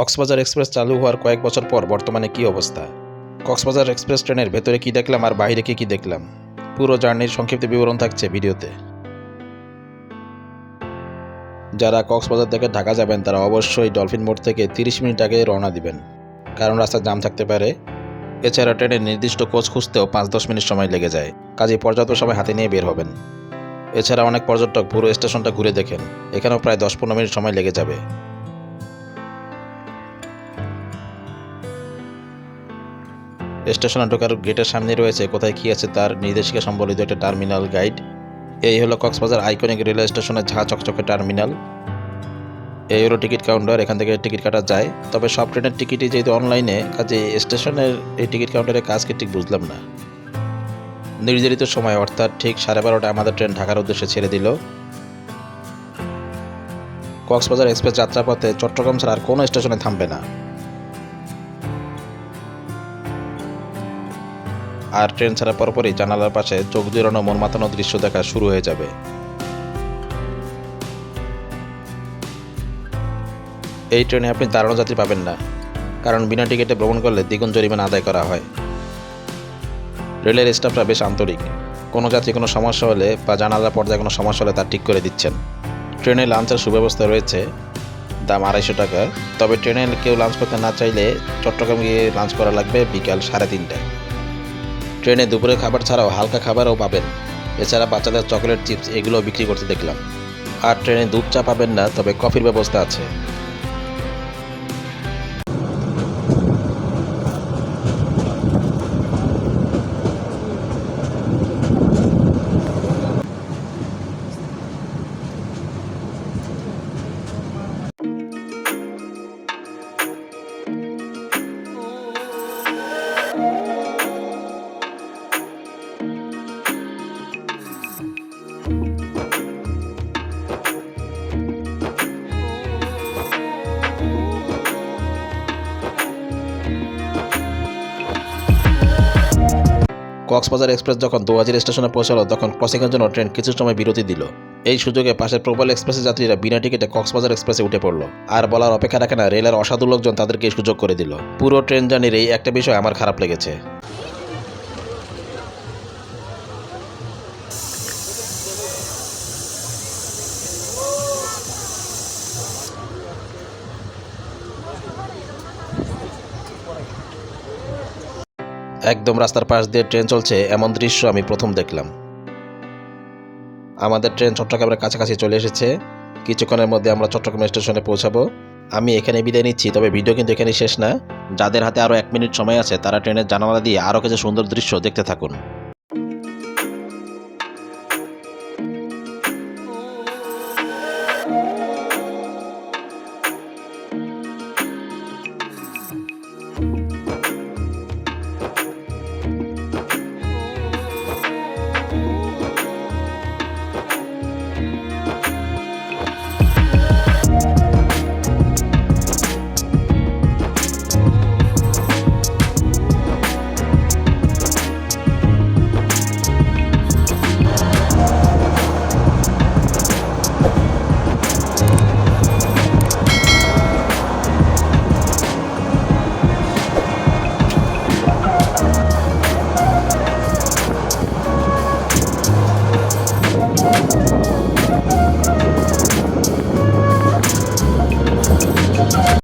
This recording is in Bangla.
কক্সবাজার এক্সপ্রেস চালু হওয়ার কয়েক বছর পর বর্তমানে কি অবস্থা? কক্সবাজার এক্সপ্রেস ট্রেনের ভেতরে কি দেখলাম আর বাইরে কি কি দেখলাম? পুরো জার্নির সংক্ষিপ্ত বিবরণ থাকছে ভিডিওতে। যারা কক্সবাজার থেকে ঢাকা যাবেন, তারা অবশ্যই ডলফিন মোড় থেকে তিরিশ মিনিট আগে রওনা দিবেন। কারণ রাস্তায় জাম থাকতে পারে। এছাড়া ট্রেনের নির্দিষ্ট কোচ খুঁজতেও পাঁচ দশ মিনিট সময় লেগে যায়। কাজে পর্যাপ্ত সময় হাতে নিয়ে বের হবেন। এছাড়া অনেক পর্যটক পুরো স্টেশনটা ঘুরে দেখেন। এখানেও প্রায় দশ পনেরো মিনিট সময় লেগে যাবে। স্টেশনে ঢোকার গেটের সামনে রয়েছে, কোথায় কী আছে তার নির্দেশিকা সম্বলিত একটা টার্মিনাল গাইড। এই হলো কক্সবাজার আইকনিক রেলওয়ে স্টেশনের ঝা চকচকে টার্মিনাল। এই হলো টিকিট কাউন্টার, এখান থেকে টিকিট কাটা যায়। তবে সব ট্রেনের টিকিটই যেহেতু অনলাইনে, কাজে স্টেশনের এই টিকিট কাউন্টারের কাজকে ঠিক বুঝলাম না। নির্ধারিত সময়, অর্থাৎ ঠিক সাড়ে বারোটা আমাদের ট্রেন ঢাকার উদ্দেশ্যে ছেড়ে দিল। কক্সবাজার এক্সপ্রেস যাত্রাপথে চট্টগ্রাম ছাড়া আর কোনো স্টেশনে থামবে না। আর ট্রেন ছাড়া পরপরই জানালার পাশে চোখ জোরানো মন মাতানো দৃশ্য দেখা শুরু হয়ে যাবে। এই ট্রেনে আপনি দাঁড়ানো যাত্রী পাবেন না, কারণ বিনা টিকিটে ভ্রমণ করলে দ্বিগুণ জরিমানা আদায় করা হয়। রেলের স্টাফরা বেশ আন্তরিক, কোনো যাত্রী কোনো সমস্যা হলে বা জানালার পর্যায়ে কোনো সমস্যা হলে তা ঠিক করে দিচ্ছেন। ট্রেনে লাঞ্চের সুব্যবস্থা রয়েছে, দাম আড়াইশো টাকা, তবে ট্রেনে কেউ লাঞ্চ করতে না চাইলে চট্টগ্রাম গিয়ে লাঞ্চ করা লাগবে বিকাল সাড়ে তিনটায়। ট্রেনে দুপুরের খাবার ছাড়াও হালকা খাবারও পাবেন। এছাড়া বাচ্চাদের চকলেট চিপস এগুলো বিক্রি করতে দেখলাম। আর ট্রেনে দুধ চা পাবেন না, তবে কফির ব্যবস্থা আছে। কক্সবাজার এক্সপ্রেস যখন দোয়াজির স্টেশনে পৌঁছালো, তখন ক্রসিংয়ের জন্য ট্রেন কিছু সময় বিরতি দিল। এই সুযোগে পাশের প্রবল এক্সপ্রেসের যাত্রীরা বিনা টিকিটে কক্সবাজার এক্সপ্রেসে উঠে পড়ল। আর বলার অপেক্ষা রাখে না, রেলের অসাধু লোকজন তাদেরকে সুযোগ করে দিল। পুরো ট্রেন জার্নির এই একটা বিষয় আমার খারাপ লেগেছে। একদম রাস্তার পাশ দিয়ে ট্রেন চলছে, এমন দৃশ্য আমি প্রথম দেখলাম। আমাদের ট্রেন চট্টগ্রামের কাছাকাছি চলে এসেছে। কিছুক্ষণের মধ্যে আমরা চট্টগ্রাম স্টেশনে পৌঁছাবো। আমি এখানে বিদায় নিচ্ছি, তবে ভিডিও কিন্তু এখানেই শেষ না। যাদের হাতে আরও এক মিনিট সময় আছে, তারা ট্রেনের জানালা দিয়ে আরও কিছু সুন্দর দৃশ্য দেখতে থাকুন।